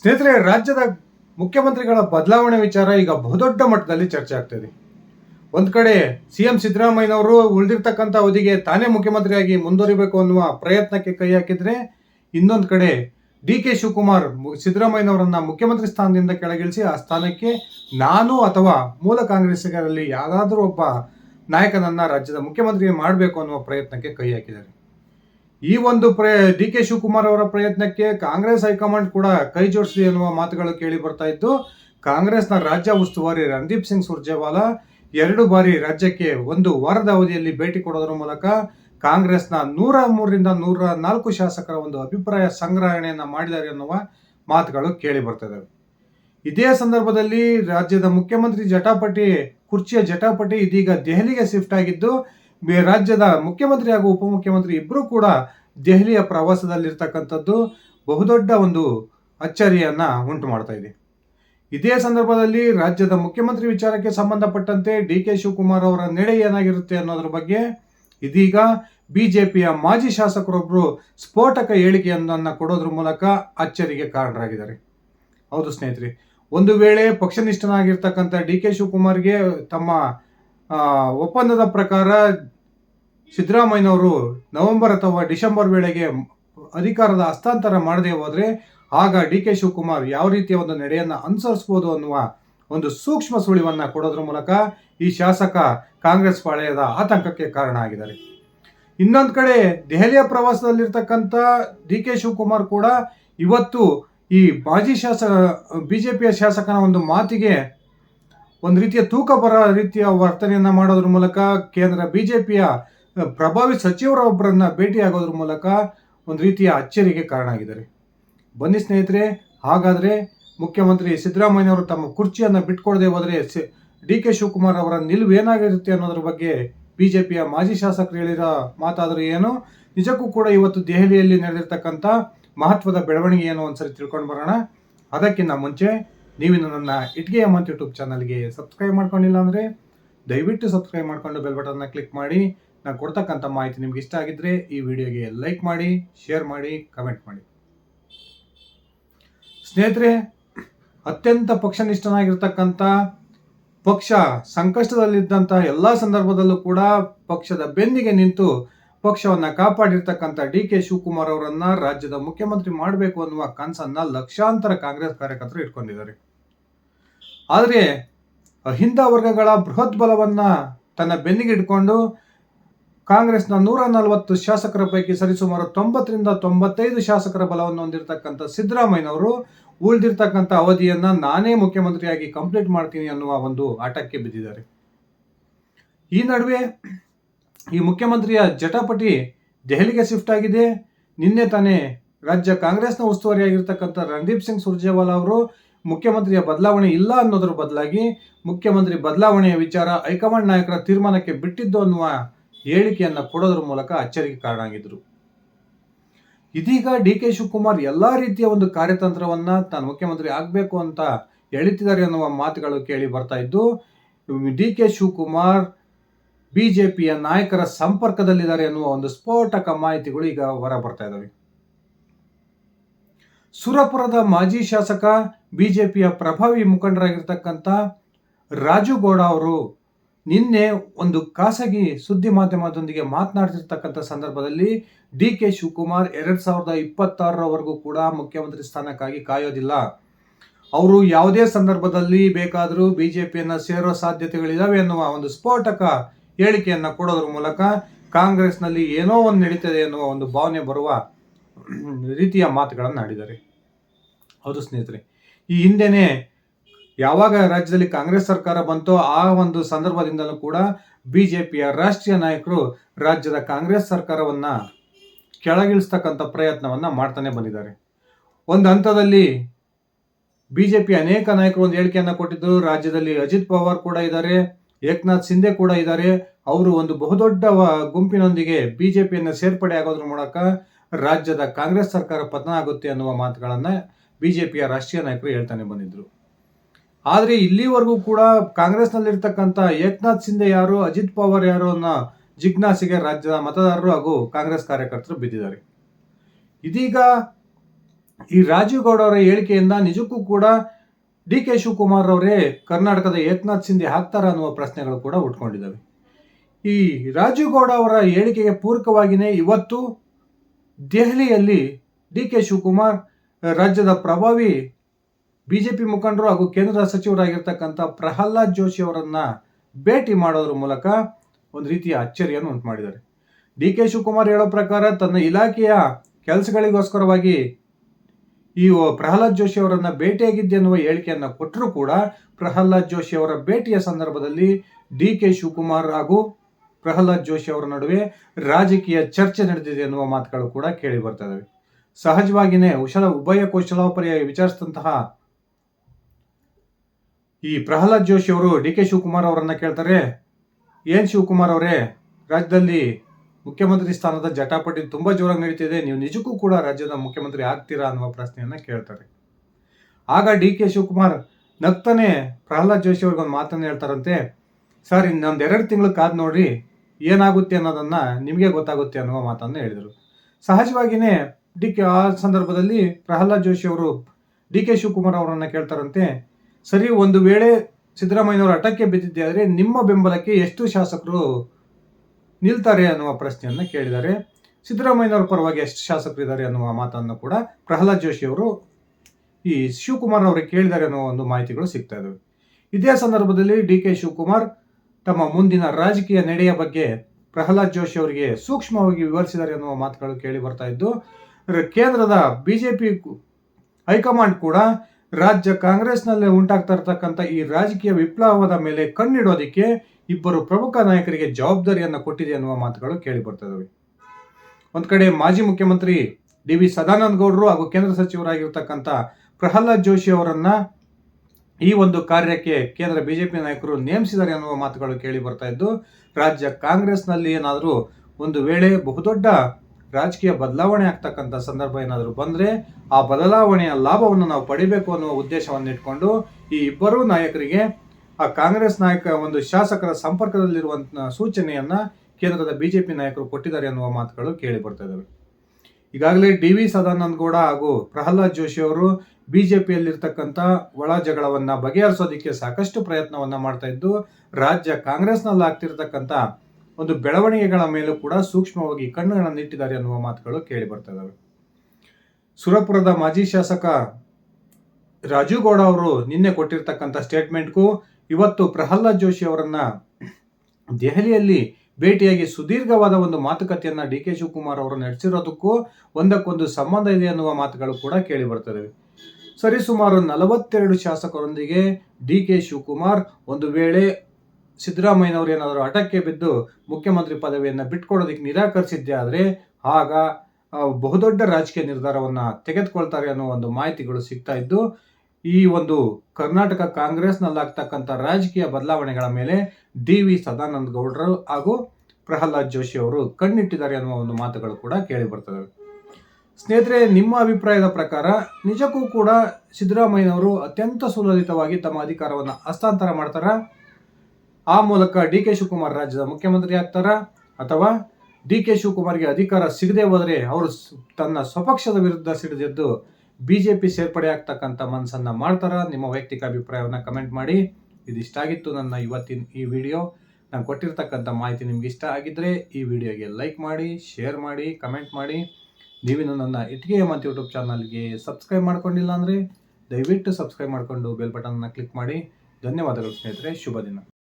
ಸ್ನೇಹಿತರೆ, ರಾಜ್ಯದ ಮುಖ್ಯಮಂತ್ರಿಗಳ ಬದಲಾವಣೆ ವಿಚಾರ ಈಗ ಬಹುದೊಡ್ಡ ಮಟ್ಟದಲ್ಲಿ ಚರ್ಚೆ ಆಗ್ತಿದೆ ಒಂದು ಕಡೆ ಸಿ ಎಂ ಸಿದ್ದರಾಮಯ್ಯನವರು ಉಳಿದಿರ್ತಕ್ಕಂಥ ಅವಧಿಗೆ ತಾನೇ ಮುಖ್ಯಮಂತ್ರಿಯಾಗಿ ಮುಂದುವರಿಬೇಕು ಅನ್ನುವ ಪ್ರಯತ್ನಕ್ಕೆ ಕೈ ಹಾಕಿದರೆ, ಇನ್ನೊಂದು ಕಡೆ ಡಿ ಕೆ ಶಿವಕುಮಾರ್ ಸಿದ್ದರಾಮಯ್ಯನವರನ್ನ ಮುಖ್ಯಮಂತ್ರಿ ಸ್ಥಾನದಿಂದ ಕೆಳಗಿಳಿಸಿ ಆ ಸ್ಥಾನಕ್ಕೆ ನಾನು ಅಥವಾ ಮೂಲ ಕಾಂಗ್ರೆಸ್ಸಿಗರಲ್ಲಿ ಯಾರಾದರೂ ಒಬ್ಬ ನಾಯಕನನ್ನ ರಾಜ್ಯದ ಮುಖ್ಯಮಂತ್ರಿ ಮಾಡಬೇಕು ಅನ್ನುವ ಪ್ರಯತ್ನಕ್ಕೆ ಕೈ ಹಾಕಿದ್ದಾರೆ. ಈ ಒಂದು ಪ್ರಯ ಡಿ ಕೆ ಶಿವಕುಮಾರ್ ಅವರ ಪ್ರಯತ್ನಕ್ಕೆ ಕಾಂಗ್ರೆಸ್ ಹೈಕಮಾಂಡ್ ಕೂಡ ಕೈ ಜೋಡಿಸಿದೆ ಎನ್ನುವ ಮಾತುಗಳು ಕೇಳಿ ಬರ್ತಾ ಇದ್ದು, ಕಾಂಗ್ರೆಸ್ನ ರಾಜ್ಯ ಉಸ್ತುವಾರಿ ರಣದೀಪ್ ಸಿಂಗ್ ಸುರ್ಜೇವಾಲಾ ಎರಡು ಬಾರಿ ರಾಜ್ಯಕ್ಕೆ ಒಂದು ವಾರದ ಅವಧಿಯಲ್ಲಿ ಭೇಟಿ ಕೊಡೋದ್ರ ಮೂಲಕ ಕಾಂಗ್ರೆಸ್ನ ನೂರ ಮೂರರಿಂದ ನೂರ ನಾಲ್ಕು ಶಾಸಕರ ಒಂದು ಅಭಿಪ್ರಾಯ ಸಂಗ್ರಹಣೆಯನ್ನು ಮಾಡಿದ್ದಾರೆ ಎನ್ನುವ ಮಾತುಗಳು ಕೇಳಿ ಬರ್ತಾ ಇದೇ ಸಂದರ್ಭದಲ್ಲಿ ರಾಜ್ಯದ ಮುಖ್ಯಮಂತ್ರಿ ಜಟಾಪಟಿ, ಕುರ್ಚಿಯ ಜಟಾಪಟಿ ಇದೀಗ ದೆಹಲಿಗೆ ಶಿಫ್ಟ್ ಆಗಿದ್ದು ರಾಜ್ಯದ ಮುಖ್ಯಮಂತ್ರಿ ಹಾಗೂ ಉಪಮುಖ್ಯಮಂತ್ರಿ ಇಬ್ಬರೂ ಕೂಡ ದೆಹಲಿಯ ಪ್ರವಾಸದಲ್ಲಿರ್ತಕ್ಕಂಥದ್ದು ಬಹುದೊಡ್ಡ ಒಂದು ಅಚ್ಚರಿಯನ್ನ ಉಂಟು ಮಾಡ್ತಾ ಇದೆ. ಇದೇ ಸಂದರ್ಭದಲ್ಲಿ ರಾಜ್ಯದ ಮುಖ್ಯಮಂತ್ರಿ ವಿಚಾರಕ್ಕೆ ಸಂಬಂಧಪಟ್ಟಂತೆ ಡಿ ಕೆ ಶಿವಕುಮಾರ್ ಅವರ ನಡೆ ಏನಾಗಿರುತ್ತೆ ಅನ್ನೋದ್ರ ಬಗ್ಗೆ ಇದೀಗ ಬಿಜೆಪಿಯ ಮಾಜಿ ಶಾಸಕರೊಬ್ಬರು ಸ್ಫೋಟಕ ಹೇಳಿಕೆಯೊಂದನ್ನು ಕೊಡೋದ್ರ ಮೂಲಕ ಅಚ್ಚರಿಗೆ ಕಾರಣರಾಗಿದ್ದಾರೆ. ಹೌದು ಸ್ನೇಹಿತರೆ, ಒಂದು ವೇಳೆ ಪಕ್ಷನಿಷ್ಠನಾಗಿರ್ತಕ್ಕಂಥ ಡಿ ಕೆ ಶಿವಕುಮಾರ್ಗೆ ತಮ್ಮ ಒಪ್ಪಂದದ ಪ್ರಕಾರ ಸಿದ್ದರಾಮಯ್ಯನವರು ನವೆಂಬರ್ ಅಥವಾ ಡಿಸೆಂಬರ್ ವೇಳೆಗೆ ಅಧಿಕಾರದ ಹಸ್ತಾಂತರ ಮಾಡದೇ ಹೋದರೆ ಆಗ ಡಿ ಕೆ ಶಿವಕುಮಾರ್ ಯಾವ ರೀತಿಯ ಒಂದು ನಡೆಯನ್ನು ಅನುಸರಿಸಬಹುದು ಅನ್ನುವ ಒಂದು ಸೂಕ್ಷ್ಮ ಸುಳಿವನ್ನು ಕೊಡೋದ್ರ ಮೂಲಕ ಈ ಶಾಸಕ ಕಾಂಗ್ರೆಸ್ ಪಾಳೆಯದ ಆತಂಕಕ್ಕೆ ಕಾರಣ ಆಗಿದ್ದಾರೆ. ಇನ್ನೊಂದು ಕಡೆ ದೆಹಲಿಯ ಪ್ರವಾಸದಲ್ಲಿರ್ತಕ್ಕಂಥ ಡಿ ಕೆ ಶಿವಕುಮಾರ್ ಕೂಡ ಇವತ್ತು ಈ ಮಾಜಿ ಶಾಸಕ, ಬಿಜೆಪಿಯ ಶಾಸಕನ ಒಂದು ಮಾತಿಗೆ ಒಂದು ರೀತಿಯ ತೂಕ ಬರ ರೀತಿಯ ವರ್ತನೆಯನ್ನ ಮಾಡೋದ್ರ ಮೂಲಕ ಕೇಂದ್ರ ಬಿಜೆಪಿಯ ಪ್ರಭಾವಿ ಸಚಿವರೊಬ್ಬರನ್ನ ಭೇಟಿಯಾಗೋದ್ರ ಮೂಲಕ ಒಂದು ರೀತಿಯ ಅಚ್ಚರಿಗೆ ಕಾರಣ ಆಗಿದ್ದಾರೆ ಬನ್ನಿ ಸ್ನೇಹಿತರೆ, ಹಾಗಾದ್ರೆ ಮುಖ್ಯಮಂತ್ರಿ ಸಿದ್ದರಾಮಯ್ಯವರು ತಮ್ಮ ಕುರ್ಚಿಯನ್ನು ಬಿಟ್ಕೊಡದೆ ಹೋದರೆ ಡಿ ಕೆ ಶಿವಕುಮಾರ್ ಅವರ ನಿಲುವು ಏನಾಗಿರುತ್ತೆ ಅನ್ನೋದ್ರ ಬಗ್ಗೆ ಬಿಜೆಪಿಯ ಮಾಜಿ ಶಾಸಕರು ಹೇಳಿರೋ ಮಾತಾದರೂ ಏನು? ನಿಜಕ್ಕೂ ಕೂಡ ಇವತ್ತು ದೆಹಲಿಯಲ್ಲಿ ನಡೆದಿರ್ತಕ್ಕಂಥ ಮಹತ್ವದ ಬೆಳವಣಿಗೆ ಏನು ಒಂದ್ಸರಿ ತಿಳ್ಕೊಂಡು ಬರೋಣ. ಅದಕ್ಕಿಂತ ಮುಂಚೆ ನೀವಿನ್ನು ನನ್ನ ಇಟ್ಗೆ ಅಮ್ಮಂತ್ ಯೂಟ್ಯೂಬ್ ಚಾನಲ್ಗೆ ಸಬ್ಸ್ಕ್ರೈಬ್ ಮಾಡ್ಕೊಂಡಿಲ್ಲ ಅಂದರೆ ದಯವಿಟ್ಟು ಸಬ್ಸ್ಕ್ರೈಬ್ ಮಾಡ್ಕೊಂಡು ಬೆಲ್ ಬಟನ್ನ ಕ್ಲಿಕ್ ಮಾಡಿ. ನಾನು ಕೊಡ್ತಕ್ಕಂಥ ಮಾಹಿತಿ ನಿಮ್ಗೆ ಇಷ್ಟ ಆಗಿದ್ರೆ ಈ ವಿಡಿಯೋಗೆ ಲೈಕ್ ಮಾಡಿ ಶೇರ್ ಮಾಡಿ ಕಮೆಂಟ್ ಮಾಡಿ. ಸ್ನೇಹಿತರೆ, ಅತ್ಯಂತ ಪಕ್ಷನಿಷ್ಠನಾಗಿರ್ತಕ್ಕಂಥ ಪಕ್ಷ ಸಂಕಷ್ಟದಲ್ಲಿದ್ದಂತಹ ಎಲ್ಲ ಸಂದರ್ಭದಲ್ಲೂ ಕೂಡ ಪಕ್ಷದ ಬೆನ್ನಿಗೆ ನಿಂತು ಪಕ್ಷವನ್ನ ಕಾಪಾಡಿರ್ತಕ್ಕಂಥ ಡಿ ಕೆ ಶಿವಕುಮಾರ್ ಅವರನ್ನು ರಾಜ್ಯದ ಮುಖ್ಯಮಂತ್ರಿ ಮಾಡಬೇಕು ಅನ್ನುವ ಕನಸನ್ನು ಲಕ್ಷಾಂತರ ಕಾಂಗ್ರೆಸ್ ಕಾರ್ಯಕರ್ತರು ಇಟ್ಕೊಂಡಿದ್ದಾರೆ. ಆದರೆ ಅಹಿಂದ ವರ್ಗಗಳ ಬೃಹತ್ ಬಲವನ್ನು ತನ್ನ ಬೆನ್ನಿಗೆ ಇಟ್ಕೊಂಡು ಕಾಂಗ್ರೆಸ್ನ ನೂರ ನಲವತ್ತು ಶಾಸಕರ ಪೈಕಿ ಸರಿಸುಮಾರು ತೊಂಬತ್ತರಿಂದ ತೊಂಬತ್ತೈದು ಶಾಸಕರ ಬಲವನ್ನು ಹೊಂದಿರತಕ್ಕಂಥ ಸಿದ್ದರಾಮಯ್ಯನವರು ಉಳಿದಿರ್ತಕ್ಕಂಥ ಅವಧಿಯನ್ನು ನಾನೇ ಮುಖ್ಯಮಂತ್ರಿಯಾಗಿ ಕಂಪ್ಲೀಟ್ ಮಾಡ್ತೀನಿ ಅನ್ನುವ ಒಂದು ಆಟಕ್ಕೆ ಬಿದ್ದಿದ್ದಾರೆ. ಈ ನಡುವೆ ಈ ಮುಖ್ಯಮಂತ್ರಿಯ ಜಟಾಪಟಿ ದೆಹಲಿಗೆ ಶಿಫ್ಟ್ ಆಗಿದೆ. ನಿನ್ನೆ ತಾನೇ ರಾಜ್ಯ ಕಾಂಗ್ರೆಸ್ನ ಉಸ್ತುವಾರಿಯಾಗಿರ್ತಕ್ಕಂಥ ರಣದೀಪ್ ಸಿಂಗ್ ಸುರ್ಜೇವಾಲಾ ಅವರು ಮುಖ್ಯಮಂತ್ರಿಯ ಬದಲಾವಣೆ ಇಲ್ಲ ಅನ್ನೋದ್ರ ಬದಲಾಗಿ ಮುಖ್ಯಮಂತ್ರಿ ಬದಲಾವಣೆಯ ವಿಚಾರ ಹೈಕಮಾಂಡ್ ನಾಯಕರ ತೀರ್ಮಾನಕ್ಕೆ ಬಿಟ್ಟಿದ್ದು ಅನ್ನುವ ಹೇಳಿಕೆಯನ್ನು ಕೊಡೋದ್ರ ಮೂಲಕ ಅಚ್ಚರಿಗೆ ಕಾರಣ ಆಗಿದ್ರು ಇದೀಗ ಡಿ ಕೆ ಶಿವಕುಮಾರ್ ಎಲ್ಲ ರೀತಿಯ ಒಂದು ಕಾರ್ಯತಂತ್ರವನ್ನ ತಾನು ಮುಖ್ಯಮಂತ್ರಿ ಆಗಬೇಕು ಅಂತ ಎಳಿತಿದ್ದಾರೆ ಅನ್ನುವ ಮಾತುಗಳು ಕೇಳಿ ಬರ್ತಾ ಇದ್ದು, ಡಿ ಕೆ ಶಿವಕುಮಾರ್ ಬಿಜೆಪಿಯ ನಾಯಕರ ಸಂಪರ್ಕದಲ್ಲಿದ್ದಾರೆ ಅನ್ನುವ ಒಂದು ಸ್ಫೋಟಕ ಮಾಹಿತಿಗಳು ಈಗ ಹೊರ ಬರ್ತಾ ಇದಾವೆ. ಸುರಪುರದ ಮಾಜಿ ಶಾಸಕ, ಬಿಜೆಪಿಯ ಪ್ರಭಾವಿ ಮುಖಂಡರಾಗಿರ್ತಕ್ಕಂಥ ರಾಜುಗೌಡ ಅವರು ನಿನ್ನೆ ಒಂದು ಖಾಸಗಿ ಸುದ್ದಿ ಮಾಧ್ಯಮದೊಂದಿಗೆ ಮಾತನಾಡ್ತಿರ್ತಕ್ಕಂಥ ಸಂದರ್ಭದಲ್ಲಿ ಡಿ ಕೆ ಶಿವಕುಮಾರ್ ಎರಡು ಸಾವಿರದ ಇಪ್ಪತ್ತಾರರವರೆಗೂ ಕೂಡ ಮುಖ್ಯಮಂತ್ರಿ ಸ್ಥಾನಕ್ಕಾಗಿ ಕಾಯೋದಿಲ್ಲ. ಅವರು ಯಾವುದೇ ಸಂದರ್ಭದಲ್ಲಿ ಬೇಕಾದರೂ ಬಿಜೆಪಿಯನ್ನ ಸೇರೋ ಸಾಧ್ಯತೆಗಳಿದಾವೆ ಎನ್ನುವ ಒಂದು ಸ್ಫೋಟಕ ಹೇಳಿಕೆಯನ್ನು ಕೊಡೋದ್ರ ಮೂಲಕ ಕಾಂಗ್ರೆಸ್ನಲ್ಲಿ ಏನೋ ಒಂದು ನಡೀತದೆ ಎನ್ನುವ ಒಂದು ಭಾವನೆ ಬರುವ ರೀತಿಯ ಮಾತುಗಳನ್ನು ಆಡಿದ್ದಾರೆ. ಹೌದು ಸ್ನೇಹಿತರೆ, ಈ ಹಿಂದೆನೆ ಯಾವಾಗ ರಾಜ್ಯದಲ್ಲಿ ಕಾಂಗ್ರೆಸ್ ಸರ್ಕಾರ ಬಂತೋ ಆ ಒಂದು ಸಂದರ್ಭದಿಂದಲೂ ಕೂಡ ಬಿಜೆಪಿಯ ರಾಷ್ಟ್ರೀಯ ನಾಯಕರು ರಾಜ್ಯದ ಕಾಂಗ್ರೆಸ್ ಸರ್ಕಾರವನ್ನ ಕೆಳಗಿಳಿಸ್ತಕ್ಕಂಥ ಪ್ರಯತ್ನವನ್ನ ಮಾಡ್ತಾನೆ ಬಂದಿದ್ದಾರೆ. ಒಂದು ಹಂತದಲ್ಲಿ ಬಿಜೆಪಿ ಅನೇಕ ನಾಯಕರು ಒಂದು ಹೇಳಿಕೆಯನ್ನು ಕೊಟ್ಟಿದ್ದು ರಾಜ್ಯದಲ್ಲಿ ಅಜಿತ್ ಪವಾರ್ ಕೂಡ ಇದ್ದಾರೆ, ಏಕನಾಥ್ ಸಿಂಧೆ ಕೂಡ ಇದ್ದಾರೆ. ಅವರು ಒಂದು ಬಹುದೊಡ್ಡ ಗುಂಪಿನೊಂದಿಗೆ ಪಿಯನ್ನು ಸೇರ್ಪಡೆ ಆಗೋದ್ರ ಮೂಲಕ ರಾಜ್ಯದ ಕಾಂಗ್ರೆಸ್ ಸರ್ಕಾರ ಪತನ ಆಗುತ್ತೆ ಅನ್ನುವ ಮಾತುಗಳನ್ನ ಬಿಜೆಪಿಯ ರಾಷ್ಟ್ರೀಯ ನಾಯಕರು ಹೇಳ್ತಾನೆ ಬಂದಿದ್ರು. ಆದ್ರೆ ಇಲ್ಲಿವರೆಗೂ ಕೂಡ ಕಾಂಗ್ರೆಸ್ನಲ್ಲಿರ್ತಕ್ಕಂಥ ಏಕನಾಥ್ ಸಿಂಧೆ ಯಾರು, ಅಜಿತ್ ಪವಾರ್ ಯಾರು ಅನ್ನೋ ಜಿಜ್ಞಾಸೆಗೆ ರಾಜ್ಯದ ಮತದಾರರು ಹಾಗೂ ಕಾಂಗ್ರೆಸ್ ಕಾರ್ಯಕರ್ತರು ಬಿದ್ದಿದ್ದಾರೆ. ಇದೀಗ ಈ ರಾಜೀವ್ ಗೌಡ ಅವರ ಹೇಳಿಕೆಯಿಂದ ನಿಜಕ್ಕೂ ಕೂಡ ಡಿ ಕೆ ಶಿವಕುಮಾರ್ ಅವರೇ ಕರ್ನಾಟಕದ ಏಕನಾಥ್ ಸಿಂಧೆ ಹಾಕ್ತಾರ ಅನ್ನುವ ಪ್ರಶ್ನೆಗಳು ಕೂಡ ಉಟ್ಕೊಂಡಿದ್ದಾವೆ. ಈ ರಾಜೀವ್ ಗೌಡ ಅವರ ಹೇಳಿಕೆಗೆ ಪೂರಕವಾಗಿಯೇ ಇವತ್ತು ದೆಹಲಿಯಲ್ಲಿ ಡಿ ಕೆ ಶಿವಕುಮಾರ್ ರಾಜ್ಯದ ಪ್ರಭಾವಿ ಬಿಜೆಪಿ ಮುಖಂಡರು ಹಾಗೂ ಕೇಂದ್ರ ಸಚಿವರಾಗಿರ್ತಕ್ಕಂಥ ಪ್ರಹ್ಲಾದ್ ಜೋಶಿ ಅವರನ್ನ ಭೇಟಿ ಮಾಡೋದ್ರ ಮೂಲಕ ಒಂದು ರೀತಿಯ ಅಚ್ಚರಿಯನ್ನು ಉಂಟು ಮಾಡಿದ್ದಾರೆ ಡಿ ಕೆ ಶಿವಕುಮಾರ್ ಹೇಳೋ ಪ್ರಕಾರ ತನ್ನ ಇಲಾಖೆಯ ಕೆಲಸಗಳಿಗೋಸ್ಕರವಾಗಿ ಈ ಪ್ರಹ್ಲಾದ್ ಜೋಶಿ ಅವರನ್ನ ಭೇಟಿಯಾಗಿದ್ದೆ ಅನ್ನುವ ಹೇಳಿಕೆಯನ್ನು ಕೊಟ್ಟರೂ ಕೂಡ ಪ್ರಹ್ಲಾದ್ ಜೋಶಿ ಅವರ ಭೇಟಿಯ ಸಂದರ್ಭದಲ್ಲಿ ಡಿ ಕೆ ಶಿವಕುಮಾರ್ ಹಾಗೂ ಪ್ರಹ್ಲಾದ್ ಜೋಶಿ ಅವರ ನಡುವೆ ರಾಜಕೀಯ ಚರ್ಚೆ ನಡೆದಿದೆ ಎನ್ನುವ ಮಾತುಗಳು ಕೂಡ ಕೇಳಿ ಬರ್ತಾ ಸಹಜವಾಗಿಯೇ ಉಷಲ ಉಭಯ ಕೌಶಲಾಪರಿ ವಿಚಾರಿಸಿದಂತಹ ಈ ಪ್ರಹ್ಲಾದ್ ಜೋಶಿ ಅವರು ಡಿ ಕೆ ಶಿವಕುಮಾರ್ ಅವರನ್ನ ಕೇಳ್ತಾರೆ, ಏನ್ ಶಿವಕುಮಾರ್ ಅವರೇ, ರಾಜ್ಯದಲ್ಲಿ ಮುಖ್ಯಮಂತ್ರಿ ಸ್ಥಾನದ ಜಟಾಪಟಿ ತುಂಬಾ ಜೋರಾಗಿ ನಡೀತಿದೆ, ನೀವು ನಿಜಕ್ಕೂ ಕೂಡ ರಾಜ್ಯದ ಮುಖ್ಯಮಂತ್ರಿ ಆಗ್ತೀರಾ ಅನ್ನುವ ಪ್ರಶ್ನೆಯನ್ನ ಕೇಳ್ತಾರೆ. ಆಗ ಡಿ ಕೆ ಶಿವಕುಮಾರ್ ನಗ್ತಾನೆ ಪ್ರಹ್ಲಾದ್ ಜೋಶಿ ಅವ್ರಿಗೆ ಒಂದು ಮಾತನ್ನು ಹೇಳ್ತಾರಂತೆ, ಸರ್, ಇನ್ನೊಂದು ಎರಡು ತಿಂಗಳು ಕಾದ್ ನೋಡ್ರಿ ಏನಾಗುತ್ತೆ ಅನ್ನೋದನ್ನ ನಿಮಗೆ ಗೊತ್ತಾಗುತ್ತೆ ಅನ್ನುವ ಮಾತನ್ನು ಹೇಳಿದರು. ಸಹಜವಾಗಿಯೇ ಡಿ ಕೆ, ಆ ಸಂದರ್ಭದಲ್ಲಿ ಪ್ರಹ್ಲಾದ್ ಜೋಶಿ ಅವರು ಡಿ ಕೆ ಶಿವಕುಮಾರ್ ಅವರನ್ನು ಕೇಳ್ತಾರಂತೆ, ಸರಿ, ಒಂದು ವೇಳೆ ಸಿದ್ದರಾಮಯ್ಯನವರು ಅಟಕ್ಕೆ ಬಿದ್ದಿದ್ದೆ ಆದರೆ ನಿಮ್ಮ ಬೆಂಬಲಕ್ಕೆ ಎಷ್ಟು ಶಾಸಕರು ನಿಲ್ತಾರೆ ಅನ್ನುವ ಪ್ರಶ್ನೆಯನ್ನು ಕೇಳಿದ್ದಾರೆ. ಸಿದ್ದರಾಮಯ್ಯನವರ ಪರವಾಗಿ ಎಷ್ಟು ಶಾಸಕರು ಇದ್ದಾರೆ ಅನ್ನುವ ಮಾತನ್ನು ಕೂಡ ಪ್ರಹ್ಲಾದ್ ಜೋಶಿ ಅವರು ಈ ಶಿವಕುಮಾರ್ ಅವರಿಗೆ ಕೇಳಿದ್ದಾರೆ ಅನ್ನೋ ಒಂದು ಮಾಹಿತಿಗಳು ಸಿಗ್ತಾ ಇದ್ದಾವೆ ಇದೇ ಸಂದರ್ಭದಲ್ಲಿ ಡಿ ಕೆ ಶಿವಕುಮಾರ್ ತಮ್ಮ ಮುಂದಿನ ರಾಜಕೀಯ ನಡೆಯ ಬಗ್ಗೆ ಪ್ರಹ್ಲಾದ್ ಜೋಶಿ ಅವರಿಗೆ ಸೂಕ್ಷ್ಮವಾಗಿ ವಿವರಿಸಿದ್ದಾರೆ ಎನ್ನುವ ಮಾತುಗಳು ಕೇಳಿ ಬರ್ತಾ ಇದ್ದು ಕೇಂದ್ರದ ಬಿಜೆಪಿ ಹೈಕಮಾಂಡ್ ಕೂಡ ರಾಜ್ಯ ಕಾಂಗ್ರೆಸ್ನಲ್ಲಿ ಉಂಟಾಗ್ತಾ ಇರತಕ್ಕಂಥ ಈ ರಾಜಕೀಯ ವಿಪ್ಲವದ ಮೇಲೆ ಕಣ್ಣಿಡೋದಕ್ಕೆ ಇಬ್ಬರು ಪ್ರಮುಖ ನಾಯಕರಿಗೆ ಜವಾಬ್ದಾರಿಯನ್ನು ಕೊಟ್ಟಿದೆ ಎನ್ನುವ ಮಾತುಗಳು ಕೇಳಿ ಇದ್ದಾವೆ ಒಂದು ಕಡೆ ಮಾಜಿ ಮುಖ್ಯಮಂತ್ರಿ ಡಿ ವಿ ಸದಾನಂದ ಗೌಡರು ಹಾಗೂ ಕೇಂದ್ರ ಸಚಿವರಾಗಿರ್ತಕ್ಕಂಥ ಪ್ರಹ್ಲಾದ್ ಜೋಶಿ ಅವರನ್ನ ಈ ಒಂದು ಕಾರ್ಯಕ್ಕೆ ಕೇಂದ್ರ ಬಿಜೆಪಿ ನಾಯಕರು ನೇಮಿಸಿದ್ದಾರೆ ಅನ್ನುವ ಮಾತುಗಳು ಕೇಳಿ ಬರ್ತಾ ಇದ್ದು, ರಾಜ್ಯ ಕಾಂಗ್ರೆಸ್ನಲ್ಲಿ ಏನಾದರೂ ಒಂದು ವೇಳೆ ಬಹುದೊಡ್ಡ ರಾಜಕೀಯ ಬದಲಾವಣೆ ಆಗ್ತಕ್ಕಂಥ ಸಂದರ್ಭ ಏನಾದರೂ ಬಂದರೆ ಆ ಬದಲಾವಣೆಯ ಲಾಭವನ್ನು ನಾವು ಪಡಿಬೇಕು ಅನ್ನುವ ಉದ್ದೇಶವನ್ನು ಇಟ್ಕೊಂಡು ಈ ಇಬ್ಬರೂ ನಾಯಕರಿಗೆ, ಆ ಕಾಂಗ್ರೆಸ್ ನಾಯಕ ಒಂದು ಶಾಸಕರ ಸಂಪರ್ಕದಲ್ಲಿರುವಂತ ಸೂಚನೆಯನ್ನ ಕೇಂದ್ರದ ಬಿಜೆಪಿ ನಾಯಕರು ಕೊಟ್ಟಿದ್ದಾರೆ ಅನ್ನುವ ಮಾತುಗಳು ಕೇಳಿ ಬರ್ತಾ ಇದ್ದಾವೆ. ಈಗಾಗಲೇ ಡಿ ವಿ ಸದಾನಂದ ಗೌಡ ಹಾಗೂ ಪ್ರಹ್ಲಾದ್ ಜೋಶಿ ಅವರು ಬಿಜೆಪಿಯಲ್ಲಿರ್ತಕ್ಕಂಥ ಒಳ ಜಗಳವನ್ನ ಬಗೆಹರಿಸೋದಕ್ಕೆ ಸಾಕಷ್ಟು ಪ್ರಯತ್ನವನ್ನ ಮಾಡ್ತಾ ಇದ್ದು, ರಾಜ್ಯ ಕಾಂಗ್ರೆಸ್ನಲ್ಲಿ ಆಗ್ತಿರ್ತಕ್ಕಂಥ ಒಂದು ಬೆಳವಣಿಗೆಗಳ ಮೇಲೂ ಕೂಡ ಸೂಕ್ಷ್ಮವಾಗಿ ಕಣ್ಣುಗಳನ್ನು ಇಟ್ಟಿದ್ದಾರೆ ಅನ್ನುವ ಮಾತುಗಳು ಕೇಳಿ ಬರ್ತಾ ಇದ್ದಾವೆ ಸುರಪುರದ ಮಾಜಿ ಶಾಸಕ ರಾಜು ಗೌಡ ಅವರು ನಿನ್ನೆ ಕೊಟ್ಟಿರ್ತಕ್ಕಂಥ ಸ್ಟೇಟ್ಮೆಂಟ್ಗೂ ಇವತ್ತು ಪ್ರಹ್ಲಾದ್ ಜೋಶಿ ಅವರನ್ನ ದೆಹಲಿಯಲ್ಲಿ ಭೇಟಿಯಾಗಿ ಸುದೀರ್ಘವಾದ ಒಂದು ಮಾತುಕತೆಯನ್ನು ಡಿ ಕೆ ಶಿವಕುಮಾರ್ ಅವರು ನಡೆಸಿರೋದಕ್ಕೂ ಒಂದಕ್ಕೊಂದು ಸಂಬಂಧ ಇದೆ ಅನ್ನುವ ಮಾತುಗಳು ಕೂಡ ಕೇಳಿ ಬರ್ತದೆ ಸರಿಸುಮಾರು ನಲವತ್ತೆರಡು ಶಾಸಕರೊಂದಿಗೆ ಡಿ ಕೆ ಶಿವಕುಮಾರ್ ಒಂದು ವೇಳೆ ಸಿದ್ದರಾಮಯ್ಯನವರು ಏನಾದರೂ ಹಠಕ್ಕೆ ಬಿದ್ದು ಮುಖ್ಯಮಂತ್ರಿ ಪದವಿಯನ್ನು ಬಿಟ್ಕೊಡೋದಕ್ಕೆ ನಿರಾಕರಿಸಿದ್ದೆ ಆದರೆ ಆಗ ಬಹುದೊಡ್ಡ ರಾಜಕೀಯ ನಿರ್ಧಾರವನ್ನು ತೆಗೆದುಕೊಳ್ತಾರೆ ಅನ್ನೋ ಒಂದು ಮಾಹಿತಿಗಳು ಸಿಗ್ತಾ ಇದ್ದು ಈ ಒಂದು ಕರ್ನಾಟಕ ಕಾಂಗ್ರೆಸ್ನಲ್ಲಾಗ್ತಕ್ಕಂಥ ರಾಜಕೀಯ ಬದಲಾವಣೆಗಳ ಮೇಲೆ ಡಿ ವಿ ಸದಾನಂದ ಗೌಡರು ಹಾಗೂ ಪ್ರಹ್ಲಾದ್ ಜೋಶಿ ಅವರು ಕಣ್ಣಿಟ್ಟಿದ್ದಾರೆ ಅನ್ನುವ ಒಂದು ಮಾತುಗಳು ಕೂಡ ಕೇಳಿ ಬರ್ತವೆ. ಸ್ನೇಹಿತರೆ, ನಿಮ್ಮ ಅಭಿಪ್ರಾಯದ ಪ್ರಕಾರ ನಿಜಕ್ಕೂ ಕೂಡ ಸಿದ್ದರಾಮಯ್ಯನವರು ಅತ್ಯಂತ ಸುಲಲಿತವಾಗಿ ತಮ್ಮ ಅಧಿಕಾರವನ್ನು ಹಸ್ತಾಂತರ ಮಾಡ್ತಾರ? ಆ ಮೂಲಕ ಡಿ ಕೆ ಶಿವಕುಮಾರ್ ರಾಜ್ಯದ ಮುಖ್ಯಮಂತ್ರಿ ಆಗ್ತಾರ? ಅಥವಾ ಡಿ ಕೆ ಶಿವಕುಮಾರ್ಗೆ ಅಧಿಕಾರ ಸಿಗದೆ ಹೋದರೆ ಅವರು ತನ್ನ ಸ್ವಪಕ್ಷದ ವಿರುದ್ಧ ಸಿಡಿದಿದ್ದು ಬಿಜೆಪಿ ಸೇರ್ಪಡೆ ಆಗ್ತಕ್ಕಂಥ ಮನಸ್ಸನ್ನು ಮಾಡ್ತಾರ? ನಿಮ್ಮ ವೈಯಕ್ತಿಕ ಅಭಿಪ್ರಾಯವನ್ನು ಕಮೆಂಟ್ ಮಾಡಿ. ಇದಿಷ್ಟಾಗಿತ್ತು ನನ್ನ ಇವತ್ತಿನ ಈ ವಿಡಿಯೋ. ನಾನು ಕೊಟ್ಟಿರ್ತಕ್ಕಂಥ ಮಾಹಿತಿ ನಿಮ್ಗೆ ಇಷ್ಟ ಆಗಿದ್ದರೆ ಈ ವಿಡಿಯೋಗೆ ಲೈಕ್ ಮಾಡಿ, ಶೇರ್ ಮಾಡಿ, ಕಮೆಂಟ್ ಮಾಡಿ. ನೀವಿನ್ನು ನನ್ನ ಇಟ್ಗೆ ಮತ್ತು ಯೂಟ್ಯೂಬ್ ಚಾನಲ್ಗೆ ಸಬ್ಸ್ಕ್ರೈಬ್ ಮಾಡ್ಕೊಂಡಿಲ್ಲ ಅಂದರೆ ದಯವಿಟ್ಟು ಸಬ್ಸ್ಕ್ರೈಬ್ ಮಾಡಿಕೊಂಡು ಬೆಲ್ ಬಟನ್ನ ಕ್ಲಿಕ್ ಮಾಡಿ. ಧನ್ಯವಾದಗಳು ಸ್ನೇಹಿತರೆ ಶುಭ ದಿನ